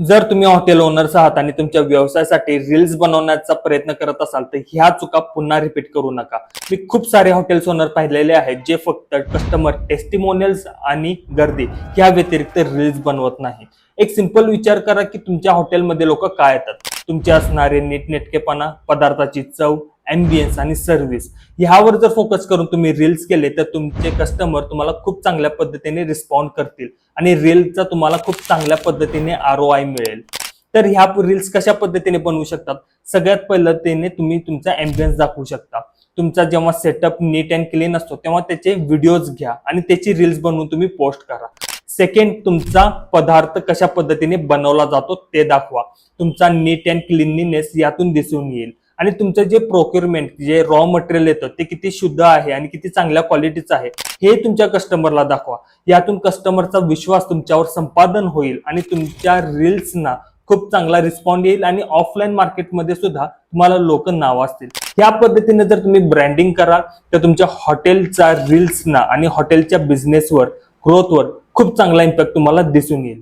जर तुम्ही hotel owners आहात आणि तुमच्या व्यवसायासाठी रील्स बनवण्याचा प्रयत्न करत असाल तर ह्या चुका पुन्हा रिपीट करू नका. मी खूप सारे हॉटेल्स ओनर पाहिलेले आहेत जे फक्त कस्टमर टेस्टिमोनियल्स आणि गर्दी ह्या व्यतिरिक्त रील्स बनवत नाही. एक सिंपल विचार करा की तुमच्या हॉटेलमध्ये लोक काय येतात? तुमचे असणारे नीटनेटकेपणा पदार्थाची चव ॲम्बियन्स आणि सर्व्हिस ह्यावर जर फोकस करून तुम्ही रील्स केले तर तुमचे कस्टमर तुम्हाला खूप चांगल्या पद्धतीने रिस्पॉन्ड करतील आणि रील्सचा तुम्हाला खूप चांगल्या पद्धतीने आर ओ आय मिळेल. तर ह्या रील्स कशा पद्धतीने बनवू शकतात? सगळ्यात पहिलं तुम्ही तुमचा ॲम्बियन्स दाखवू शकता. तुमचा जेव्हा सेटअप नीट अँड क्लीन असतो तेव्हा त्याचे व्हिडिओज घ्या आणि त्याची रील्स बनवून तुम्ही पोस्ट करा. सेकंड तुमचा पदार्थ कशा पद्धतीने बनवला जातो ते दाखवा. तुमचा नीट अँड क्लिनलीनेस यातून दिसून येईल. आणि तुमचं जे प्रोक्युरमेंट जे रॉ मटेरियल येतं ते किती शुद्ध आहे आणि किती चांगल्या क्वालिटीचं आहे हे तुमच्या कस्टमरला दाखवा. यातून कस्टमरचा विश्वास तुमच्यावर संपादन होईल आणि तुमच्या रील्सना खूप चांगला रिस्पॉन्ड येईल आणि ऑफलाईन मार्केटमध्ये सुद्धा तुम्हाला लोक नाव असतील या पद्धतीने जर तुम्ही ब्रँडिंग कराल तर तुमच्या हॉटेलचा रील्सना आणि हॉटेलच्या बिझनेसवर ग्रोथवर खूप चांगला इम्पॅक्ट तुम्हाला दिसून येईल.